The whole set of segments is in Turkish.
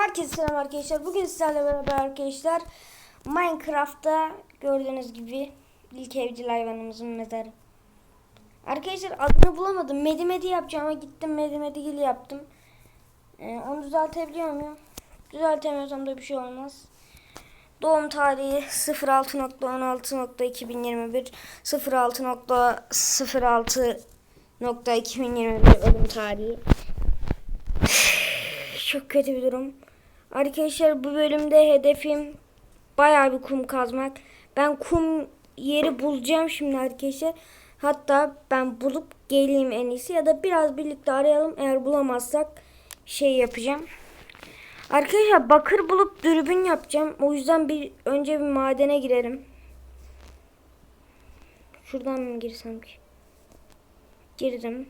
Herkese selam arkadaşlar. Bugün sizlerle beraber arkadaşlar Minecraft'ta gördüğünüz gibi ilk evcil hayvanımızın mezarı. Arkadaşlar adını bulamadım. Medimedi yapacağım ama gittim Medimedigil yaptım. Ee, onu düzeltebiliyor muyum? Düzeltemiyorsam da bir şey olmaz. Doğum tarihi 06.16.2021 06.06.2021 ölüm tarihi. Çok kötü bir durum. Arkadaşlar bu bölümde hedefim bayağı bir kum kazmak. Ben kum yeri bulacağım şimdi arkadaşlar. Hatta ben bulup geleyim en iyisi ya da biraz birlikte arayalım. Eğer bulamazsak şey yapacağım. Arkadaşlar bakır bulup dürbün yapacağım. O yüzden bir önce bir madene girerim. Şuradan mı girsem ki? Girdim.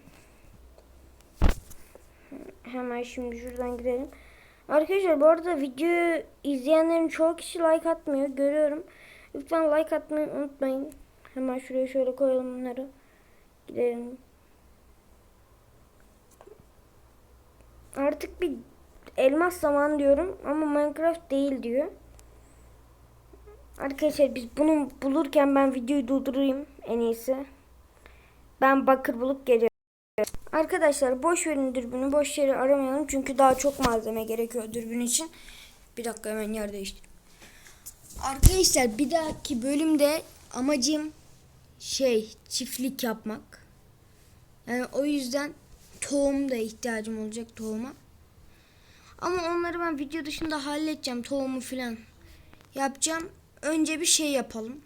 Hemen şimdi şuradan girelim. Arkadaşlar bu arada videoyu izleyenlerin çoğu kişi like atmıyor. Görüyorum. Lütfen like atmayı unutmayın. Hemen şuraya şöyle koyalım bunları. Gidelim. Artık bir elmas zaman diyorum ama Minecraft değil diyor. Arkadaşlar biz bunu bulurken ben videoyu durdurayım en iyisi. Ben bakır bulup geliyorum. Arkadaşlar boş verin dürbünü. Boş yeri aramayalım. Çünkü daha çok malzeme gerekiyor dürbün için. Bir dakika hemen yer değiştir. Arkadaşlar bir dahaki bölümde amacım şey çiftlik yapmak. Yani o yüzden tohum da ihtiyacım olacak tohuma. Ama onları ben video dışında halledeceğim. Tohumu filan yapacağım. Önce bir şey yapalım.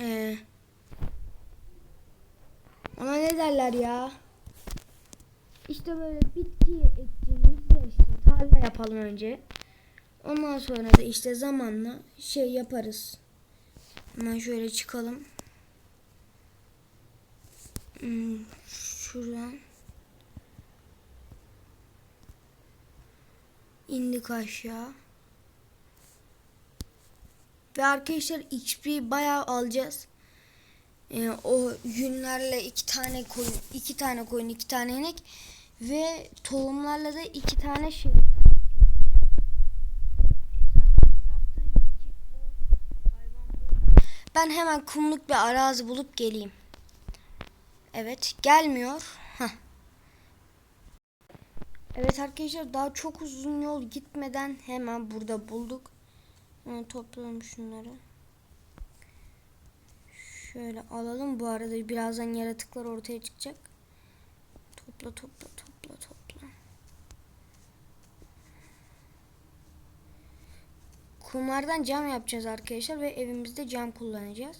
Ee, ona ne derler ya? İşte böyle bitki ekeceğimiz yer işte tarla yapalım önce. Ondan sonra da işte zamanla şey yaparız. Hemen şöyle çıkalım. Hmm, şuradan. indik aşağı. Ve arkadaşlar XP bayağı alacağız. Ee, o yünlerle iki tane koyun, iki tane koyun, iki tane inek ve tohumlarla da iki tane şey. Ben hemen kumluk bir arazi bulup geleyim. Evet, gelmiyor. Heh. Evet arkadaşlar daha çok uzun yol gitmeden hemen burada bulduk. Hemen toplayalım şunları. Şöyle alalım. Bu arada birazdan yaratıklar ortaya çıkacak. Topla topla. Kumardan cam yapacağız arkadaşlar ve evimizde cam kullanacağız.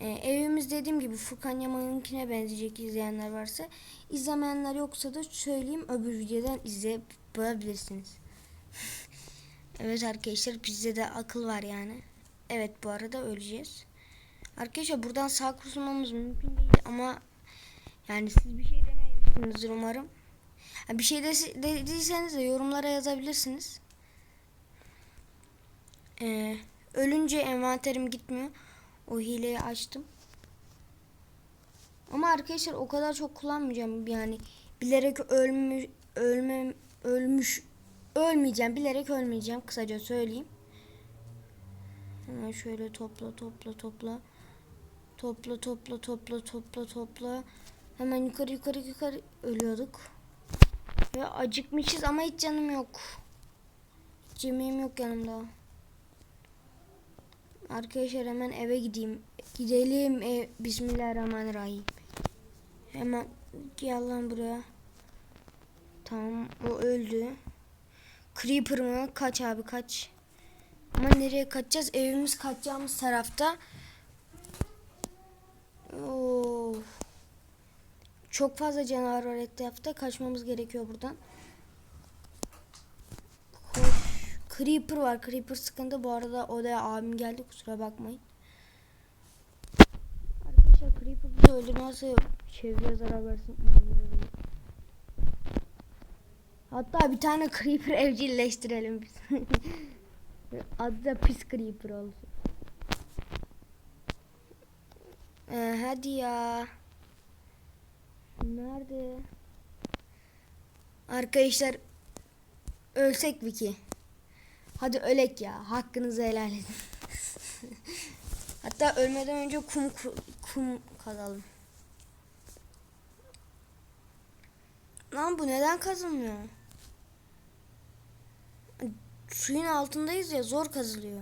Ee, evimiz dediğim gibi Furkan Yaman'ınkine benzeyecek izleyenler varsa. izlemeyenler yoksa da söyleyeyim öbür videodan izleyebilirsiniz. evet arkadaşlar bizde de akıl var yani. Evet bu arada öleceğiz. Arkadaşlar buradan sağ kurtulmamız mümkün değil ama yani siz bir şey dememişsinizdir umarım. bir şey de, dediyseniz de yorumlara yazabilirsiniz. Ee, ölünce envanterim gitmiyor. O hileyi açtım. Ama arkadaşlar o kadar çok kullanmayacağım yani bilerek ölmüş ölmem ölmüş ölmeyeceğim bilerek ölmeyeceğim kısaca söyleyeyim. Hemen şöyle topla topla topla. Topla topla topla topla topla. Hemen yukarı yukarı yukarı ölüyorduk. Ve acıkmışız ama hiç canım yok. Hiç yemeğim yok yanımda. Arkadaşlar hemen eve gideyim. Gidelim ev. Bismillahirrahmanirrahim. Hemen gel lan buraya. Tamam o öldü. Creeper mı? Kaç abi kaç. Ama nereye kaçacağız? Evimiz kaçacağımız tarafta. Oo. Çok fazla canavar var etrafta. Kaçmamız gerekiyor buradan. Creeper var. Creeper sıkıntı. Bu arada odaya abim geldi. Kusura bakmayın. Arkadaşlar Creeper bizi öldürmezse çevreye zarar versin. Hatta bir tane Creeper evcilleştirelim biz. Adı da pis Creeper olsun. Ee, hadi ya. Nerede? Arkadaşlar ölsek ki? Hadi ölek ya. Hakkınızı helal edin. Hatta ölmeden önce kum kum kazalım. Lan bu neden kazılmıyor? Suyun altındayız ya zor kazılıyor.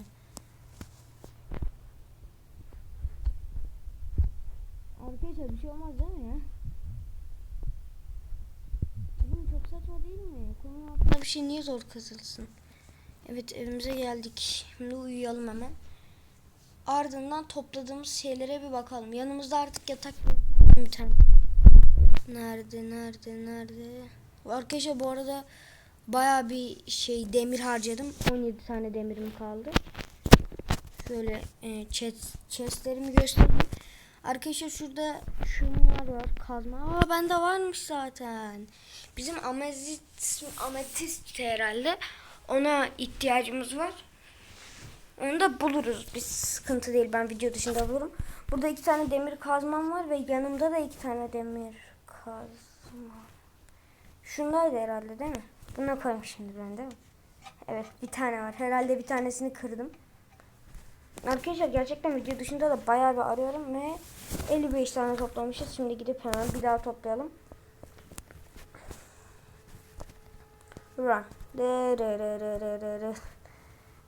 Arkadaşlar bir şey olmaz değil mi ya? Oğlum çok saçma değil mi? Kumun altında bir şey niye zor kazılsın? Evet evimize geldik. Şimdi uyuyalım hemen. Ardından topladığımız şeylere bir bakalım. Yanımızda artık yatak bir tane. Nerede nerede nerede? Arkadaşlar bu arada baya bir şey demir harcadım. 17 tane demirim kaldı. Şöyle e, chest, chestlerimi göstereyim. Arkadaşlar şurada şunlar var kazma. Aa bende varmış zaten. Bizim ametist, ametist herhalde. Ona ihtiyacımız var. Onu da buluruz. Bir sıkıntı değil. Ben video dışında bulurum. Burada iki tane demir kazmam var ve yanımda da iki tane demir kazma. Şunlar da herhalde değil mi? Buna koyayım şimdi ben değil mi? Evet bir tane var. Herhalde bir tanesini kırdım. Arkadaşlar gerçekten video dışında da bayağı bir arıyorum ve 55 tane toplamışız. Şimdi gidip hemen bir daha toplayalım. Run.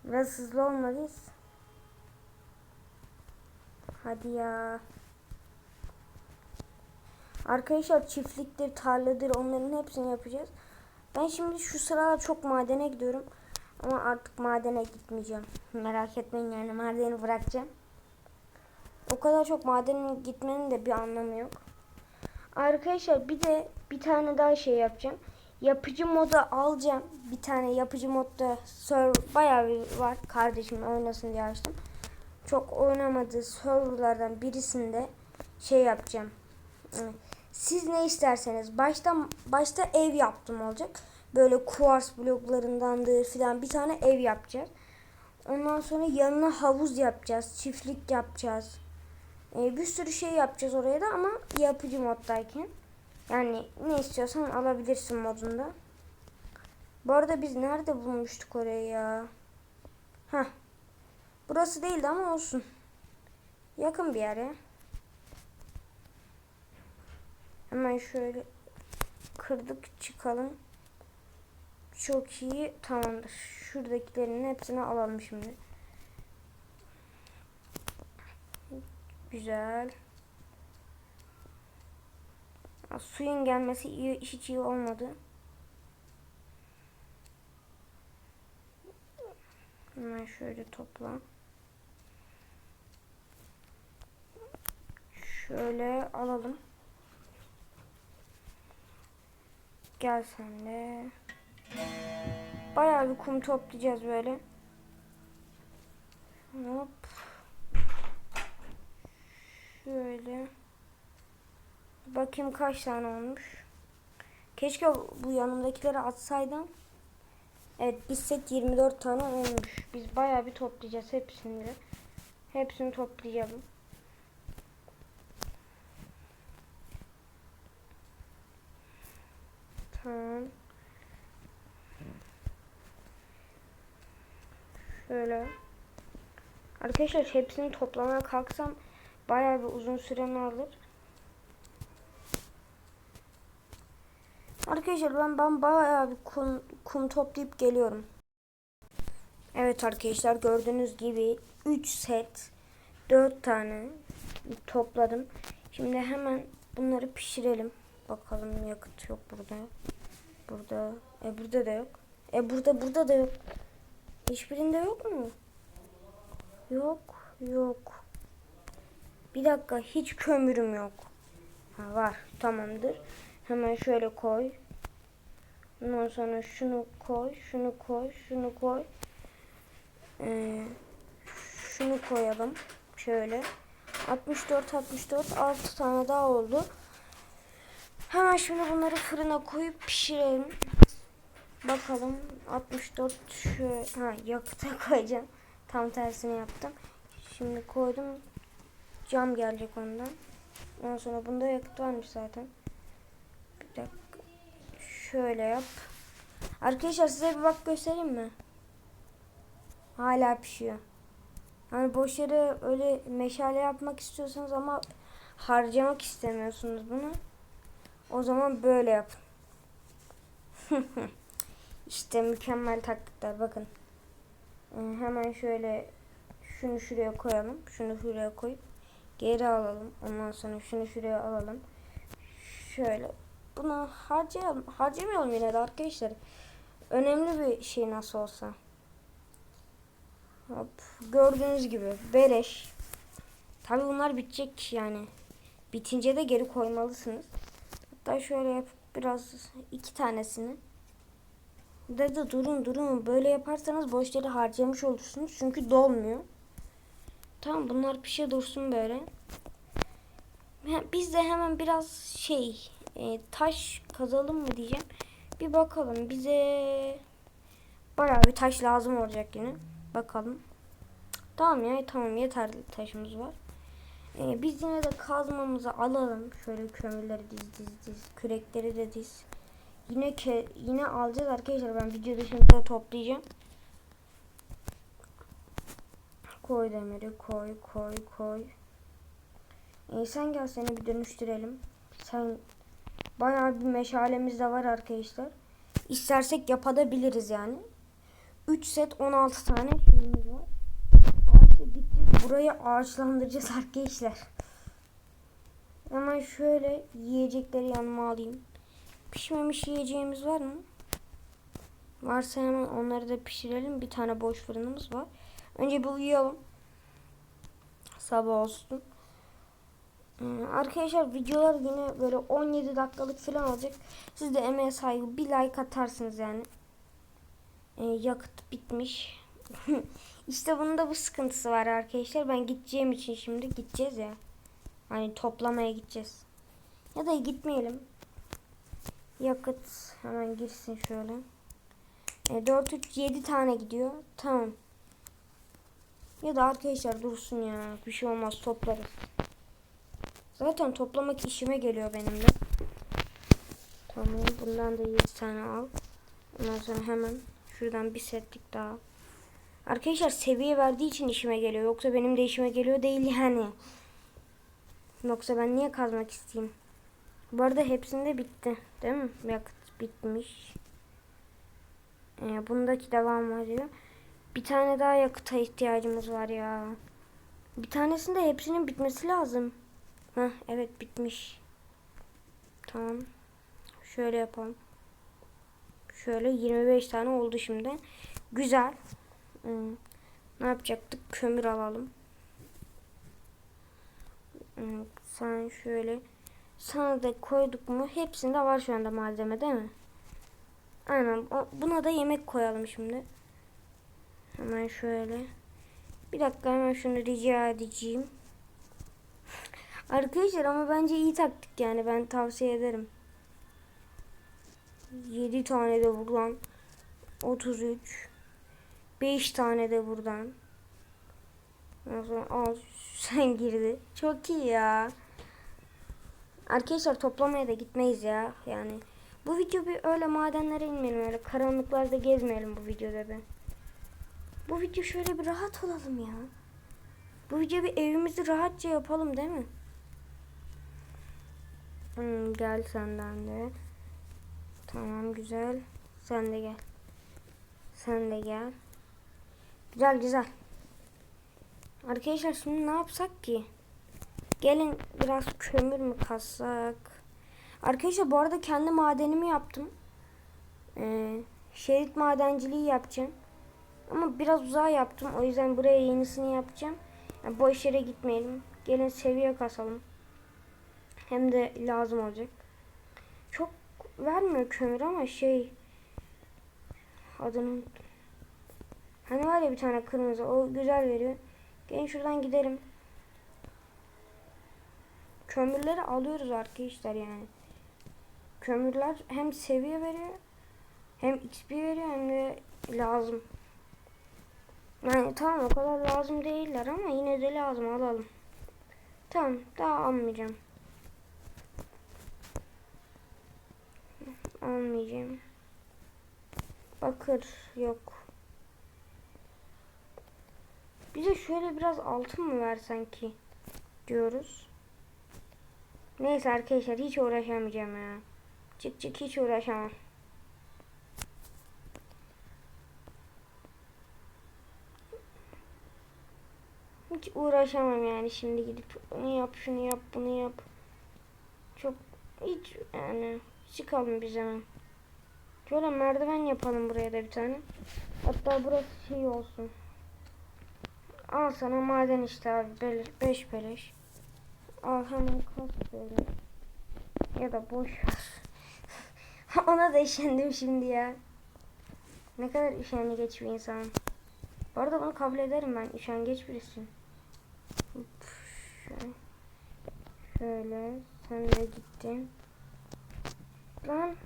Biraz hızlı olmalıyız. Hadi ya. Arkadaşlar çiftliktir, tarladır onların hepsini yapacağız. Ben şimdi şu sıralar çok madene gidiyorum. Ama artık madene gitmeyeceğim. Merak etmeyin yani madeni bırakacağım. O kadar çok madene gitmenin de bir anlamı yok. Arkadaşlar bir de bir tane daha şey yapacağım. Yapıcı moda alacağım. Bir tane yapıcı modda server bayağı bir var. Kardeşim oynasın diye açtım. Çok oynamadığı serverlardan birisinde şey yapacağım. Siz ne isterseniz başta başta ev yaptım olacak. Böyle kuvars bloklarındandır filan bir tane ev yapacağız. Ondan sonra yanına havuz yapacağız. Çiftlik yapacağız. Ee, bir sürü şey yapacağız oraya da ama yapıcı moddayken. Yani ne istiyorsan alabilirsin modunda. Bu arada biz nerede bulmuştuk orayı ya? Heh. Burası değildi ama olsun. Yakın bir yere. Hemen şöyle kırdık çıkalım. Çok iyi. Tamamdır. Şuradakilerin hepsini alalım şimdi. Güzel. Suyun gelmesi iyi, hiç iyi olmadı. Hemen şöyle topla. Şöyle alalım. Gel sen de. Bayağı bir kum toplayacağız böyle. Hop. Şöyle. Bakayım kaç tane olmuş. Keşke bu yanımdakileri atsaydım. Evet biz set 24 tane olmuş. Biz bayağı bir toplayacağız hepsini. Hepsini toplayalım. Tamam. Şöyle. Arkadaşlar hepsini toplamaya kalksam bayağı bir uzun süremi alır. Arkadaşlar ben ben bayağı bir kum, kum toplayıp geliyorum. Evet arkadaşlar gördüğünüz gibi 3 set 4 tane topladım. Şimdi hemen bunları pişirelim. Bakalım yakıt yok burada. Burada. E burada da yok. E burada burada da yok. Hiçbirinde yok mu? Yok. Yok. Bir dakika hiç kömürüm yok. Ha, var. Tamamdır. Hemen şöyle koy. Ondan sonra şunu koy, şunu koy, şunu koy. Ee, şunu koyalım. Şöyle. 64, 64, 6 tane daha oldu. Hemen şimdi bunları fırına koyup pişirelim. Bakalım 64 şu ha yakıta koyacağım. Tam tersini yaptım. Şimdi koydum. Cam gelecek ondan. Ondan sonra bunda yakıt varmış zaten. Şöyle yap. Arkadaşlar size bir bak göstereyim mi? Hala pişiyor. Yani boş yere öyle meşale yapmak istiyorsanız ama harcamak istemiyorsunuz bunu. O zaman böyle yapın. işte mükemmel taktikler bakın. Ee, Hemen şöyle şunu şuraya koyalım. Şunu şuraya koyup geri alalım. Ondan sonra şunu şuraya alalım. Şöyle bunu harcayalım. Harcamayalım yine de arkadaşlar. Önemli bir şey nasıl olsa. Hop. Gördüğünüz gibi beleş. Tabi bunlar bitecek yani. Bitince de geri koymalısınız. Hatta şöyle yap biraz iki tanesini. Dedi durun durun böyle yaparsanız boş yere harcamış olursunuz çünkü dolmuyor. Tamam bunlar pişe dursun böyle. Biz de hemen biraz şey e, taş kazalım mı diyeceğim. Bir bakalım bize bayağı bir taş lazım olacak yine. Bakalım. Tamam ya tamam yeterli taşımız var. Ee, biz yine de kazmamızı alalım. Şöyle kömürleri diz diz diz. Kürekleri de diz. Yine ke yine alacağız arkadaşlar. Ben video dışında toplayacağım. Koy demiri koy koy koy. Ee, sen gel seni bir dönüştürelim. Sen bayağı bir meşalemiz de var arkadaşlar. İstersek yapabiliriz yani. 3 set 16 tane şeyimiz var. Ağaçla dikeceğiz. Burayı ağaçlandıracağız arkadaşlar. Hemen şöyle yiyecekleri yanıma alayım. Pişmemiş yiyeceğimiz var mı? Varsa hemen onları da pişirelim. Bir tane boş fırınımız var. Önce bir uyuyalım. Sabah olsun. Ee, Arkadaşlar videolar yine böyle 17 dakikalık falan olacak. Siz de emeğe saygı bir like atarsınız yani. Ee, yakıt bitmiş. işte bunun da bu sıkıntısı var arkadaşlar. Ben gideceğim için şimdi gideceğiz ya. Hani toplamaya gideceğiz. Ya da gitmeyelim. Yakıt hemen girsin şöyle. E, 4 3 7 tane gidiyor. Tamam. Ya da arkadaşlar dursun ya. Bir şey olmaz toplarız. Zaten toplamak işime geliyor benim de. Tamam bundan da 7 tane al. Ondan sonra hemen şuradan bir setlik daha. Arkadaşlar seviye verdiği için işime geliyor. Yoksa benim de işime geliyor değil yani. Yoksa ben niye kazmak isteyeyim? Bu arada hepsinde bitti. Değil mi? Yakıt bitmiş. Ee, bundaki devam var diyor. Bir tane daha yakıta ihtiyacımız var ya. Bir tanesinde hepsinin bitmesi lazım. Heh, evet bitmiş. Tamam. Şöyle yapalım. Şöyle 25 tane oldu şimdi. Güzel. Hmm. Ne yapacaktık? Kömür alalım. Hmm, Sen şöyle sana da koyduk mu? Hepsinde var şu anda malzeme değil mi? Aynen. Buna da yemek koyalım şimdi. Hemen şöyle. Bir dakika hemen şunu rica edeceğim. Arkadaşlar ama bence iyi taktik yani ben tavsiye ederim. 7 tane de buradan. 33. 5 tane de buradan. Sonra al sen girdi. Çok iyi ya. Arkadaşlar toplamaya da gitmeyiz ya. Yani bu video bir öyle madenlere inmeyelim öyle karanlıklarda gezmeyelim bu videoda be. Bu video şöyle bir rahat olalım ya. Bu video bir evimizi rahatça yapalım değil mi? Hmm, gel senden de. Tamam güzel. Sen de gel. Sen de gel. Güzel güzel. Arkadaşlar şimdi ne yapsak ki? Gelin biraz kömür mü kazsak? Arkadaşlar bu arada kendi madenimi yaptım. Ee, şerit madenciliği yapacağım. Ama biraz uzağa yaptım. O yüzden buraya yenisini yapacağım. Yani boş yere gitmeyelim. Gelin seviye kasalım. Hem de lazım olacak. Çok vermiyor kömür ama şey adını. Hani var ya bir tane kırmızı o güzel veriyor. Gelin şuradan gidelim. Kömürleri alıyoruz arkadaşlar yani. Kömürler hem seviye veriyor hem XP veriyor hem de lazım. Yani tamam o kadar lazım değiller ama yine de lazım alalım. Tamam daha almayacağım. Almayacağım. Bakır yok. Bize şöyle biraz altın mı versen ki diyoruz. Neyse arkadaşlar hiç uğraşamayacağım ya. Çık çık hiç uğraşamam. Hiç uğraşamam yani şimdi gidip onu yap şunu yap bunu yap. Çok hiç yani çıkalım biz hemen. Şöyle merdiven yapalım buraya da bir tane. Hatta burası şey olsun. Al sana maden işte abi. Beleş, beş beleş. Al hemen kas böyle. Ya da boş ver. Ona da işendim şimdi ya. Ne kadar üşengeç bir insan. Bu arada bunu kabul ederim ben. Üşengeç Şöyle. Şöyle. Sen de gittin. Lan.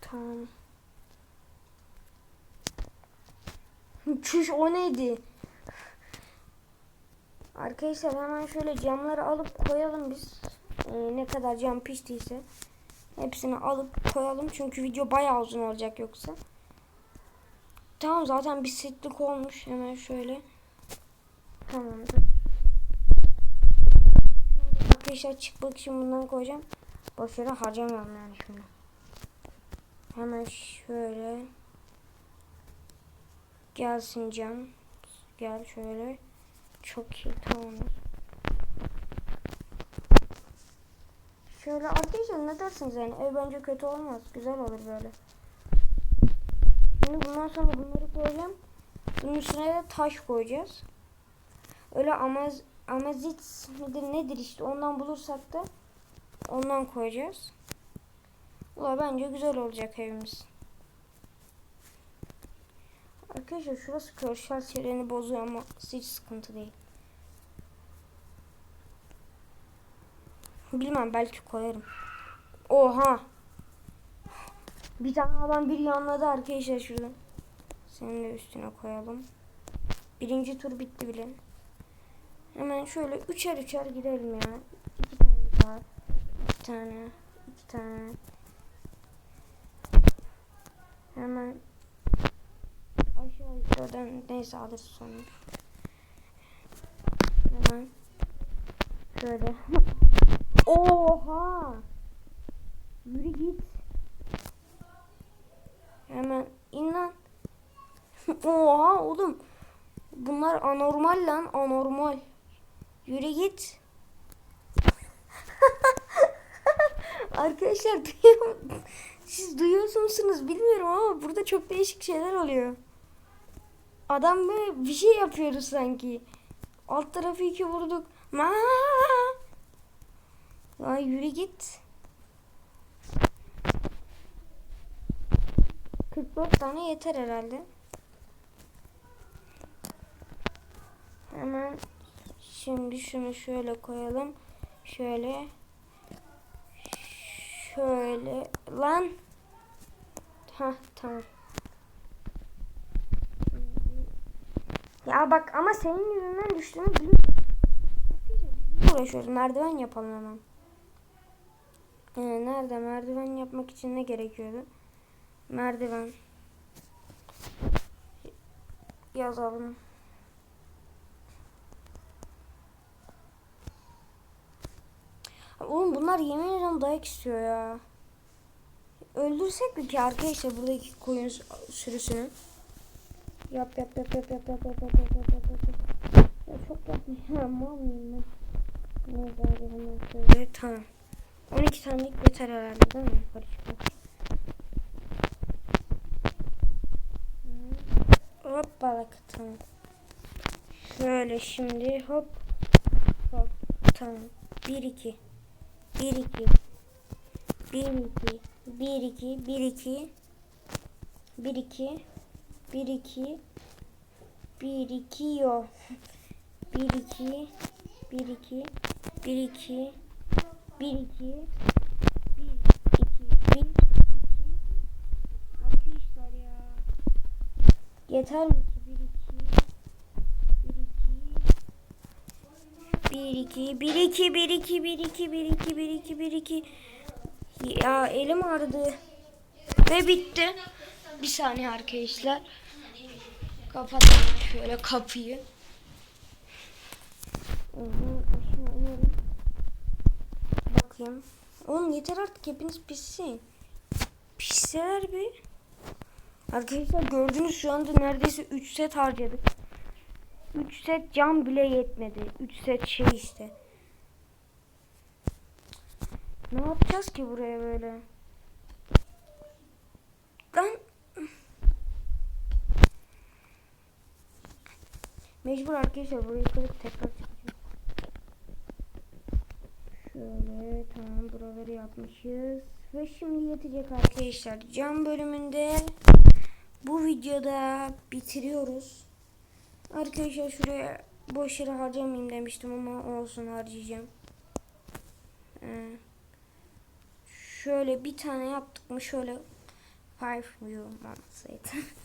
Tamam. Çüş o neydi? Arkadaşlar hemen şöyle camları alıp koyalım biz. Ee, ne kadar cam piştiyse. Hepsini alıp koyalım. Çünkü video bayağı uzun olacak yoksa. Tamam zaten bir setlik olmuş. Hemen şöyle. Tamamdır. Arkadaşlar çıkmak için bundan koyacağım. Boş yere harcamayalım yani şimdi. Hemen şöyle. Gelsin cam. Gel şöyle. Çok iyi tamamdır. Şöyle arkadaşlar ne dersiniz yani ev bence kötü olmaz. Güzel olur böyle. Şimdi bundan sonra bunları koyacağım. Bunun üstüne de taş koyacağız. Öyle amaz amazit midir nedir işte ondan bulursak da ondan koyacağız. Ula bence güzel olacak evimiz. Arkadaşlar şurası görsel şereni bozuyor ama hiç sıkıntı değil. Bilmem belki koyarım. Oha. Bir tane adam bir yanladı arkadaşlar şuradan. Senin de üstüne koyalım. Birinci tur bitti bile. Hemen şöyle üçer üçer gidelim ya. İki tane daha. İki tane. iki tane. Hemen aşağı yukarıdan neyse alırız sonra. Hemen şöyle. Oha! Yürü git. Hemen in lan. Oha oğlum. Bunlar anormal lan anormal. Yürü git. Arkadaşlar duyuyor, siz duyuyor musunuz bilmiyorum ama burada çok değişik şeyler oluyor. Adam böyle bir şey yapıyoruz sanki. Alt tarafı iki vurduk. Ma Ay yürü git. 44 tane yeter herhalde. Hemen şimdi şunu şöyle koyalım. Şöyle. Şöyle. Lan. Ha tamam. Ya bak ama senin yüzünden düştüğünü biliyorum. Uğraşıyoruz. Merdiven yapalım hemen. Ee, nerede merdiven yapmak için ne gerekiyordu? Merdiven. Yazalım. Oğlum bunlar yemin ediyorum dayak istiyor ya. Öldürsek mi ki arkadaşlar buradaki koyun sürüsünü? Yap yap yap yap yap yap yap yap yap yap yap yap. Ya çok yapmayacağım. Mal mıyım ben? Neyse hadi hemen şöyle. Tamam. 12 tanelik yeter herhalde değil mi? Yukarı çıkmak. Hop balık tamam. Şöyle şimdi hop hop tamam. 1 2 1 2 1 2 1 2 1 2 1 2 1 2 1 2 yo 1 2 1 2 1 2 1 2 1 2 1 2 Arkadaşlar ya Yeter mi ki 1 2 1 1 2 1 2 1 2 1 2 1 2 1 2 1 2 Ya elim ağrıdı. Ve bitti. Bir saniye arkadaşlar. Kapatalım şöyle kapıyı. Bakayım. Oğlum yeter artık hepiniz pissin. Pisseler bir. Arkadaşlar gördünüz şu anda neredeyse 3 set harcadık. 3 set cam bile yetmedi. 3 set şey işte. Ne yapacağız ki buraya böyle? Lan Mecbur arkadaşlar burayı kırıp tekrar çıkacağım. Şöyle tamam buraları yapmışız. Ve şimdi yetecek arkadaşlar. Cam bölümünde bu videoda bitiriyoruz. Arkadaşlar şuraya boş yere harcamayayım demiştim ama olsun harcayacağım. Ee, şöyle bir tane yaptık mı şöyle five olmasaydı.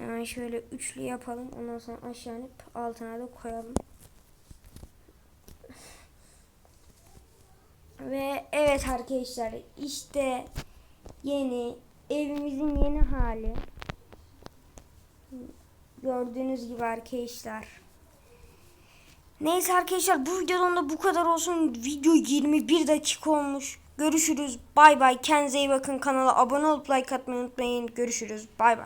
Yani şöyle üçlü yapalım. Ondan sonra aşağı inip altına da koyalım. Ve evet arkadaşlar işte yeni evimizin yeni hali. Gördüğünüz gibi arkadaşlar. Neyse arkadaşlar bu videodan da bu kadar olsun. Video 21 dakika olmuş. Görüşürüz. Bay bay. Kendinize iyi bakın. Kanala abone olup like atmayı unutmayın. Görüşürüz. Bay bay.